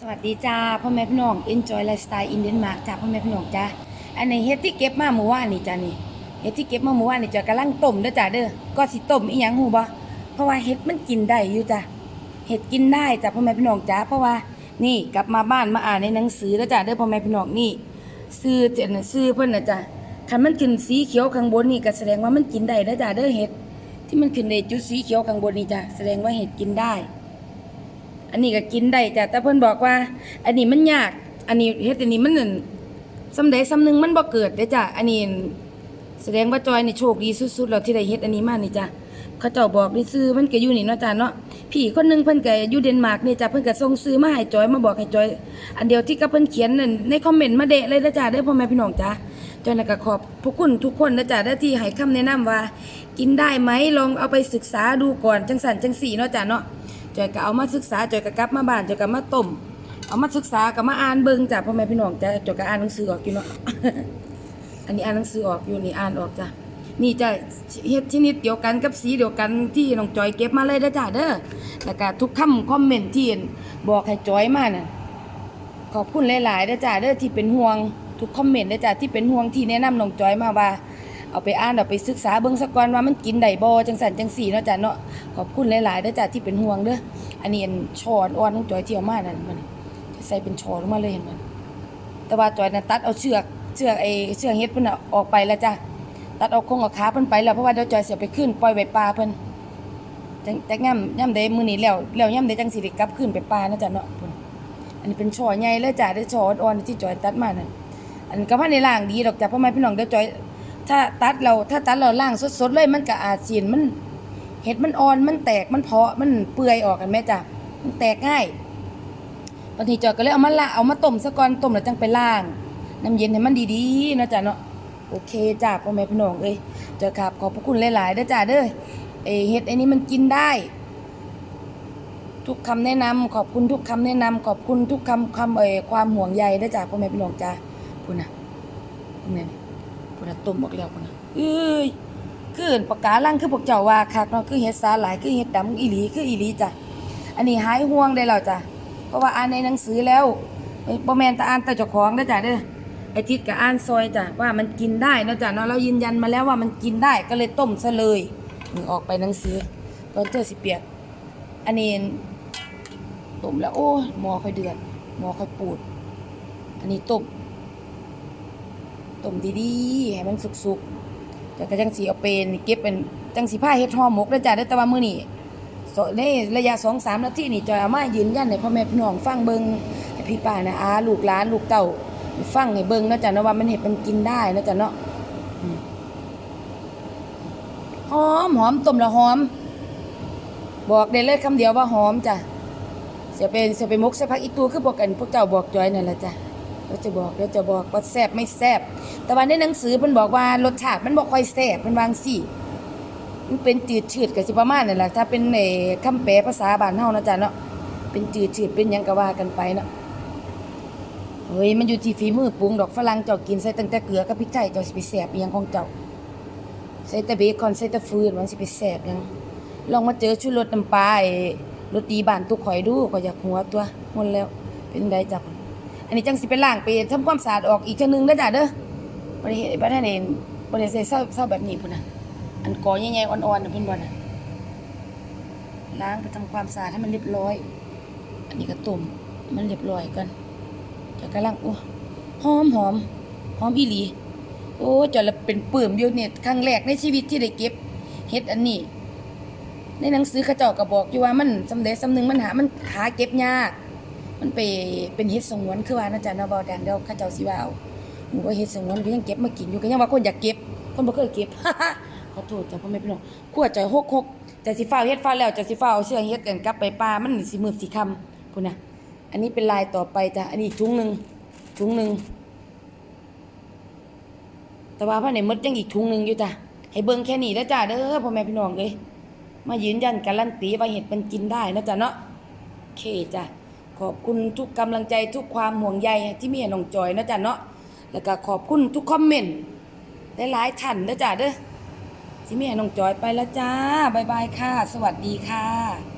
สวัสดีจ้าพ่อแม่พี่น้อง Enjoy Lifestyle in Denmark จ้าพ่อแม่พี่น้องจ้าอันนี้เฮ็ดที่เก็บมาเมื่อวานนี่จ้านี่เฮ็ดที่เก็บมาเมื่อวานนี่จ้ากำลังต้มเด้อจ้าเด้อก็สิต้มอีหยังฮู้บ่เพราะว่าเฮ็ดมันกินได้อยู่จ้าเฮ็ดกินได้จ้าพ่อแม่พี่น้องจ้าเพราะว่านี่กลับมาบ้านมาอ่านในหนังสือแล้วจ้าเด้อพ่อแม่พี่น้องนี่ซื้อเจนซื้อเพิ่นน่ะจ้าคันมันขึ้นสีเขียวข้างบนนี่ก็แสดงว่ามันกินได้เด้อจ้าเด้อเฮ็ดที่มันขึ้นในจุดสีเขียวข้างบนนี่จ้าแสดงว่าเฮ็ดกินได้ อันนี้ก็กินได้จ้ะแต่เพิ่อนบอกว่า อันนี้มันยาก อันนี้เฮ็ดอันนี้มันนั่นสำใดสำนึงมันบ่เกิดเด้จ้ะอันนี้แสดงว่าจอยนี่โชคดีสุดๆแล้วที่ได้เฮ็ดอันนี้มานี่จ้ะเขาเจ้าบอกนี่ซื้อมันก็อยู่นี่เนาะจ้ะเนาะพี่คนหนึงเพิ่นก็อยู่เดนมาร์กนี่จ้ะเพิ่นก็ส่งซื้อมาให้จอยมาบอกให้จอย อันเดียวที่กับเพิ่นเขียนนั่นในคอมเมนต์มาเดะเลยเด้อจ้ะเด้พ่อแม่พี่น้องจ้ะจอยน่ะก็ขอบพวกคุณทุกคนเด้อจ้ะเด้ที่ให้คำแนะนำว่า กินได้ไหมลองเอาไปศึกษาดูก่อนจังสันจังสี่เนาะจ้ะเนาะ จอยก็เอามาศึกษาจอยก็กลับมาบ้านจอยก็มาต้มเอามาศึกษาก็มาอ่านเบิ่งจ้ะพ่อแม่พี่น้องจ้ะจอยก็อ่านหนังสือออกอยู่เนาะอันนี้อ่านหนังสือออกอยู่นี่อ่านออกจ้ะนี่จ้ะเฮ็ดชนิดเดียวกันกับสีเดียวกันที่น้องจอยเก็บมาเลยเด้จ้ะเด้อแล้วก็ทุกคำคอมเมนต์ที่บอกให้จอยมาน่ะขอบคุณหลายๆเด้จ้ะเด้อที่เป็นห่วงทุกคอมเมนต์เด้จ้ะที่เป็นห่วงที่แนะนำน้องจอยมาว่า เอาไปอ่านเอาไปศึกษาเบิ่งสักก่อนว่ามันกินได้บ่จังสันจังสี่เนาะจ้ะเนาะขอบคุณหลายๆเด้อจ้ะที่เป็นห่วงเด้ออันนี้อันช้อนอ่อนของจอยเที่เอามานั่นมันใส่เป็นช้อนลงมาเลยเห็นมันแต่ว่าจอยน่ะตัดเอาเชือกเชือกไอ้เชือกเฮ็ดเพิ่นน่ะออกไปแล้วจ้ะตัดเอาคงเอาขาเพิ่นไปแล้วเพราะว่าเดี๋ยวจอยเสิเอาไปขึ้นปล่อยไว้ป่าเพิ่นจังจักย่ำย่ำใดมื้อนี้แล้วแล้วย่ำใดจังสิได้กลับขึ้นไปป่าเนาะจ้ะเนาะเพิ่นอันนี้เป็นช่อใหญ่เลยจ้ะเด้อช่ออ่อนๆที่จอยตัดมานั่นอันก็ว่าในล่างดีดอกจ้ะเพราะแม่พี่น้องเดี๋ยวจอย ถ้าตัดเราถ้าตัดเราล่างสดๆเลยมันก็อาจเสียนมันเห็ดมันอ่อนมันแตกมันเพาะมันเปื่อยออกกันแม่จ้ะมันแตกง่ายบางทีจอยก็เลยเอามาละเอามาต้มซะก่อนต้มแล้วจังไปล่างน้ำเย็นให้มันดีๆนะจ๊ะเนาะโอเคจ้ะพ่อแม่พี่น้องเอ้ยจอยครับขอบพระคุณหลายๆเด้อจ้ะเด้อเอยเห็ดไอ้นี้มันกินได้ ทุกคำแนะนำขอบคุณทุกคำแนะนำขอบคุณทุกคำคำเอ่ยความห่วงใยเด้อจ้ะพ่อแม่พี่น้องจ้ะคุณนะคุณแม่ พุ่นน่ะต้มออกแล้วพุ่นน่ะเอ้ยคือเอิ้นปากกาลังคือพวกเจ้าว่าคักเนาะคือเฮ็ดสาหลายคือเฮ็ดดำอีหลีคืออีหลีจ้ะอันนี้หายห่วงได้แล้วจ้ะเพราะว่าอ่านในหนังสือแล้วบ่แมนแต่อ่านแต่เจ้าของเด้จ้ะเด้อไอทิศก็อ่านซอยจ้ะว่ามันกินได้นะจ้ะเนาะเรายืนยันมาแล้วว่ามันกินได้ก็เลยต้มซะเลยออกไปหนังสือตอนเจอสิเปียกอันนี้ต้มแล้วโอ้ยหมอค่อยเดือดหมอค่อยปูด อันนี้ต้ม ต้มดีๆให้มันสุกๆแล้วก็จังสีเอาเป็นเก็บเป็นจังสีผ้าเฮ็ดห่อหมกแล้วจ้ะเด้แต่ว่ามื้อนี้สในระยะ2-3นาทีนี่จอยเอามายืนยันให้พ่อแม่พี่น้องฟังเบิ่งให้พี่ป้านะอาลูกหลานลูกเต้าฟังให้เบิ่งนะจ้ะเนาะว่ามันเฮ็ดมันกินได้นะจ้ะเนาะหอมหอมต้มแล้วหอม บอกได้เลยคำเดียวว่าหอมจ้ะเสียเป็นเสียไปมกใส่ผักอีตูคือพวกกันพวกเจ้าบอกจอยนั่นแหละจ้ะ เราจะบอกเราจะบอกว่าแซ่บไม่แซ่บแต่ว่าในหนังสือเพิ่นบอกว่ารสชาติมันบ่ค่อยแซ่บเพิ่นวางสิมันเป็นจืดชืดก็สิประมาณนั่นแหละถ้าเป็นเอ่อคำแปลภาษาบ้านเฮานะจ๊ะเนาะเป็นจืดชืดเป็นยังก็ว่ากันไปเนาะเฮ้ยมันอยู่ที่ฝีมือปรุงดอกฝรั่งเจ้ากินใส่ตั้งแต่เกลือกับพริกไทยเจ้าสิไปแซ่บอียังของเจ้าใส่แต่เบคอนใส่แต่ฟืนมันสิไปแซ่บยังลองมาเจอชูรสน้ำปลารสดีบ้านตุกข่อยดูก็อยากหัวตัวหมดแล้วเป็นไดจ้ะ อันนี้จังสิไปล้างไปทำความสะอาดออกอีกเทื่อนึงเด้อจ้ะเด้อบ่ได้เฮ็ดบ่ได้เห็นบ่ได้ใส่เศร้าเศร้าแบบนี้พุ่นน่ะอันกอใหญ่ๆอ่อนๆน่ะเพิ่นบ่น่ะล้างไปทำความสะอาดให้มันเรียบร้อย อันนี้ก็ต้มมันเรียบร้อยก่อนจะกำลังโอ้หอมหอมหอมอีหลี โอ้จอละเป็นปื้มอยู่เนี่ยครั้งแรกในชีวิตที่ได้เก็บเฮ็ดอันนี้ ในหนังสือเขาเจ้าก็บอกอยู่ว่ามันสำเร็จสำนึงมันหามันหาเก็บยาก มันไปเป็นเฮ็ดสงวนคือว่านะจ๊ะนะบ่ดังเดี๋ยวเขาเจ้าสิว่าเอาหนูว่าเฮ็ดสงวนก็ยังเก็บมากินอยู่ก็ยังว่าคนอยากเก็บ คนบ่เคยเก็บขอโทษจ้ะพ่อแม่พี่น้องขั้วใจหกหกแต่สิฟ้าเฮ็ดฟ้าแล้วจะสิฟ้าเอาเสื้อเฮ็ดกันกลับไปป่ามันสิมืดสิค่ำพุ่นน่ะอันนี้เป็นลายต่อไปจ้ะอันนี้ถุงหนึงถุงหนึงแต่ว่าภายในมดยังอีกถุงหนึงอยู่จ้ะให้เบิ่งแค่นี้เด้อจ้ะเด้อพ่อแม่พี่น้องเอ้ยมายืนยันการันตีว่าเห็ดมันกินได้นะจ๊ะเนาะโอเคจ้ะ ขอบคุณทุกกำลังใจทุกความห่วงใยที่มีให้น้องจอยนะจ๊ะเนาะแล้วก็ขอบคุณทุกคอมเมนต์หลายๆท่านนะจ๊ะเด้อที่มีให้น้องจอยไปแล้วจ้าบายบายค่ะ สวัสดีค่ะ